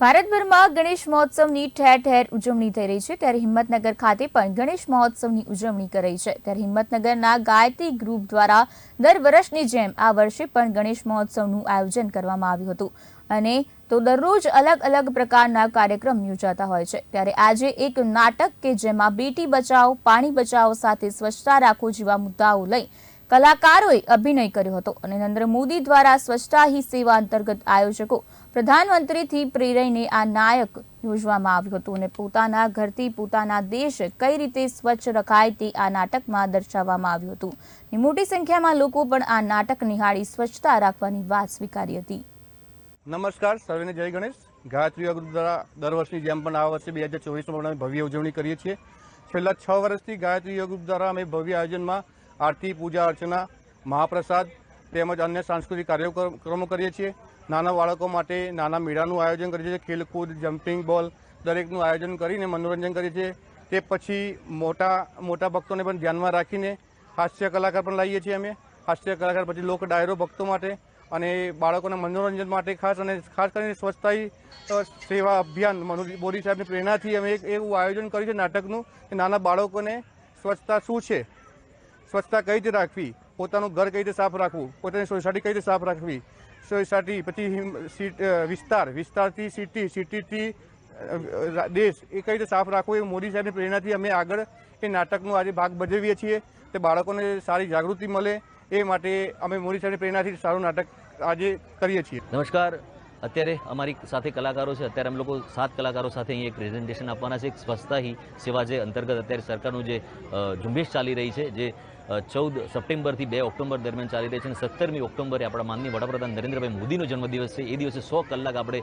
ભારતભરમાં ગણેશ મહોત્સવની ઠેર ઠેર ઉજવણી થઈ રહી છે. ત્યારે હિંમતનગર ખાતે પણ ગણેશ મહોત્સવની ઉજવણી કરાઈ છે. ત્યારે હિંમતનગરના ગાયત્રી ગ્રુપ દ્વારા દર વર્ષની જેમ આ વર્ષે પણ ગણેશ મહોત્સવનું આયોજન કરવામાં આવ્યું હતું. અને તો દરરોજ અલગ અલગ પ્રકારના કાર્યક્રમ યોજાતા હોય છે. ત્યારે આજે એક નાટક કે જેમાં બેટી બચાવો પાણી બચાવો સાથે સ્વચ્છતા રાખો જેવા મુદ્દાઓ લઈ કલાકારોએ અભિનય કર્યો હતો અને નરેન્દ્ર મોદી દ્વારા સ્વચ્છતા હી સેવા અંતર્ગત આયોજકો પ્રધાનમંત્રીથી પ્રેરાઈને આ નાયક યોજવામાં આવ્યું હતું અને પોતાના ઘરથી પોતાના દેશ કઈ રીતે સ્વચ્છ રખાય તે આ નાટકમાં દર્શાવવામાં આવ્યું હતું. મોટી સંખ્યામાં લોકો પણ આ નાટક નિહાળી સ્વચ્છતા રાખવાની વાત સ્વીકારી હતી. નમસ્કાર, સર્વેને જય ગણેશ. ગાયત્રી અગ્રુ દ્વારા દર વર્ષની જેમ પણ આ વર્ષે બે હજાર ચોવીસમાં ભવ્ય ઉજવણી કરીએ છીએ. છેલ્લા છ વર્ષથી ગાયત્રી યોગ દ્વારા અમે ભવ્ય આયોજનમાં આરતી, પૂજા, અર્ચના, મહાપ્રસાદ તેમજ અન્ય સાંસ્કૃતિક કાર્યક્રમો કરીએ છીએ. નાના બાળકો માટે નાના મેળાનું આયોજન કરીએ છીએ. ખેલકૂદ, જમ્પિંગ બોલ દરેકનું આયોજન કરીને મનોરંજન કરીએ છીએ. તે પછી મોટા મોટા ભક્તોને પણ ધ્યાનમાં રાખીને હાસ્ય કલાકાર પણ લાવીએ છીએ અમે. હાસ્ય કલાકાર પછી લોક ડાયરો ભક્તો માટે અને બાળકોના મનોરંજન માટે ખાસ અને ખાસ કરીને સ્વચ્છતા સેવા અભિયાન મનો મોદી સાહેબની પ્રેરણાથી અમે એક એવું આયોજન કર્યું છે નાટકનું કે નાના બાળકોને સ્વચ્છતા શું છે? સ્વચ્છતા કઈ રીતે રાખવી? પોતાનું ઘર કઈ રીતે સાફ રાખવું? પોતાની સોસાયટી કઈ રીતે સાફ રાખવી? સોસાયટી પછી વિસ્તાર. વિસ્તારથી સિટી સિટીથી દેશ. એ કઈ રીતે સાફ રાખવું એ મોદી સાહેબની પ્રેરણાથી અમે આગળ એ નાટકનો આજે ભાગ ભજવીએ છીએ. તે બાળકોને સારી જાગૃતિ મળે એ માટે અમે મોદી સાહેબની પ્રેરણાથી સારું નાટક આજે કરીએ છીએ. નમસ્કાર. અત્યારે અમારી સાથે કલાકારો છે. અત્યારે અમે લોકો સાત કલાકારો સાથે અહીં એક પ્રેઝન્ટેશન આપવાના છે. એક સ્વચ્છતા હી સેવા જે અંતર્ગત અત્યારે સરકારનું જે ઝુંબેશ ચાલી રહી છે, જે ચૌદ સપ્ટેમ્બરથી બે ઓક્ટોબર દરમિયાન ચાલી રહી છે અને સત્તરમી ઓક્ટોબરે આપણા માનનીય વડાપ્રધાન નરેન્દ્રભાઈ મોદીનો જન્મદિવસ છે. એ દિવસે સો કલાક આપણે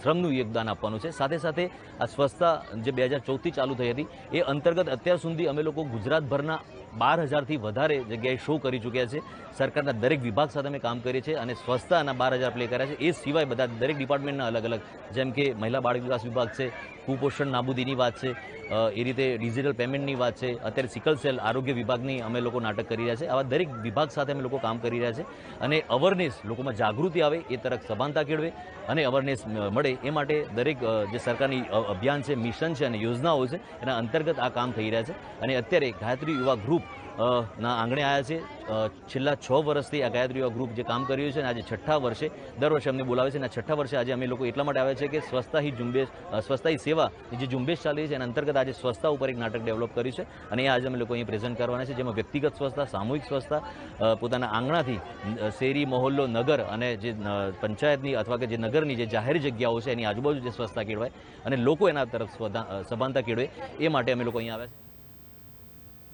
શ્રમનું યોગદાન આપવાનું છે. સાથે સાથે આ સ્વચ્છતા જે બે હજાર ચૌદથી ચાલુ થઈ હતી, એ અંતર્ગત અત્યાર સુધી અમે લોકો ગુજરાતભરના બાર હજારથી વધારે જગ્યાએ શો કરી ચૂક્યા છે. સરકારના દરેક વિભાગ સાથે અમે કામ કરીએ છીએ અને સ્વચ્છતાના બાર હજાર પ્લે કર્યા છે. એ સિવાય બધા દરેક ડિપાર્ટમેન્ટના અલગ અલગ જેમ કે મહિલા બાળ વિકાસ વિભાગ છે, કુપોષણ નાબૂદીની વાત છે એ રીતે ડિજિટલ પેમેન્ટની વાત છે, અત્યારે સિકલ સેલ આરોગ્ય વિભાગની અમે લોકો નાટક કરી રહ્યા છે. આવા દરેક વિભાગ સાથે અમે લોકો કામ કરી રહ્યા છે અને અવરનેસ લોકોમાં જાગૃતિ આવે એ તરફ સભાનતા કેળવે અને અવરનેસ મળે એ માટે દરેક જે સરકારની અભિયાન છે મિશન છે અને યોજનાઓ છે, એના અંતર્ગત આ કામ થઈ રહ્યા છે. અને અત્યારે ગાયત્રી યુવા ગ્રુપ ના, આંગણે આવ્યા છે. છેલ્લા છ વર્ષથી આ ગાયત્રી યુવા ગ્રુપ જે કામ કરી રહ્યું છે અને આજે છઠ્ઠા વર્ષે, દર વર્ષે અમને બોલાવે છે અને છઠ્ઠા વર્ષે આજે અમે લોકો એટલા માટે આવ્યા છે કે સ્વચ્છતા હી ઝુંબેશ સ્વચ્છતા સેવા જે ઝુંબેશ ચાલી છે એના અંતર્ગત આજે સ્વચ્છતા ઉપર એક નાટક ડેવલપ કર્યું છે અને એ આજે અમે લોકો અહીં પ્રેઝન્ટ કરવાના છે, જેમાં વ્યક્તિગત સ્વચ્છતા સામૂહિક સ્વચ્છતા પોતાના આંગણાથી શેરી, મહોલ્લો, નગર અને જે પંચાયતની અથવા કે જે નગરની જે જાહેર જગ્યાઓ છે એની આજુબાજુ જે સ્વચ્છતા કેળવાય અને લોકો એના તરફ સભાનતા કેળવે એ માટે અમે લોકો અહીં આવ્યા છે.